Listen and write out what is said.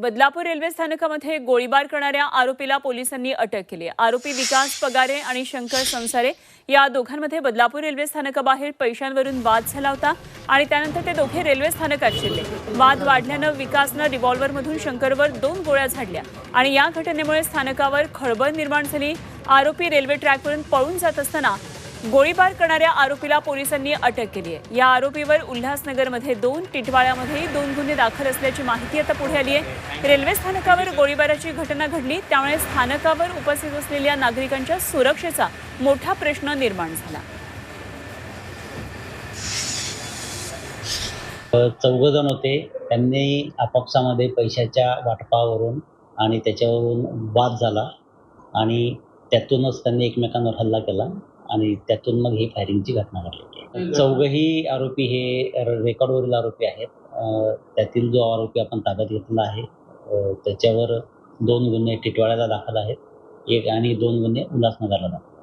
Badlapur railway स्थानकामध्ये गोळीबार करणाऱ्या आरोपीला पोलिसांनी अटक केली. आरोपी विकास पगारे आणि शंकर संसारे या दोघांमध्ये बदलापूर रेल्वे स्थानकाबाहेर पैशांवरून वाद झाला होता आणि त्यानंतर ते दोघे रेल्वे स्थानकात शिरले. वाद वाढल्यानं विकासनं रिव्हॉल्व्हरमधून शंकरवर दोन गोळ्या झाडल्या आणि या घटनेमुळे स्थानकावर खळबळ निर्माण झाली. आरोपी रेल्वे ट्रॅकवरून पळून जात असताना गोळीबार करणाऱ्या आरोपीला पोलिसांनी अटक केली आहे. या आरोपीवर उल्हासनगरमध्ये दोन टिटवाळ्यामध्येही दोन गुन्हे दाखल असल्याची माहिती आता पुढे आली आहे. रेल्वे स्थानकावर गोळीबाराची घटना घडली त्यामुळे स्थानकावर उपस्थित असलेल्या नागरिकांच्या सुरक्षेचा मोठा प्रश्न निर्माण झाला. चौघ जण होते. त्यांनी आपापसामध्ये पैशाच्या वाटपावरून आणि त्याच्यावरून वाद झाला. आणि त्यातूनच त्यांनी एकमेकांवर हल्ला केला आणि त्यातून मग ही फायरिंगची घटना घडलेली आहे चौघही आरोपी हे रेकॉर्डवरील आरोपी आहेत. त्यातील जो आरोपी आपण ताब्यात घेतला आहे त्याच्यावर दोन गुन्हे टिटवाळ्याला दाखल आहेत. एक आणि दोन गुन्हे उल्हासनगरला दाखल.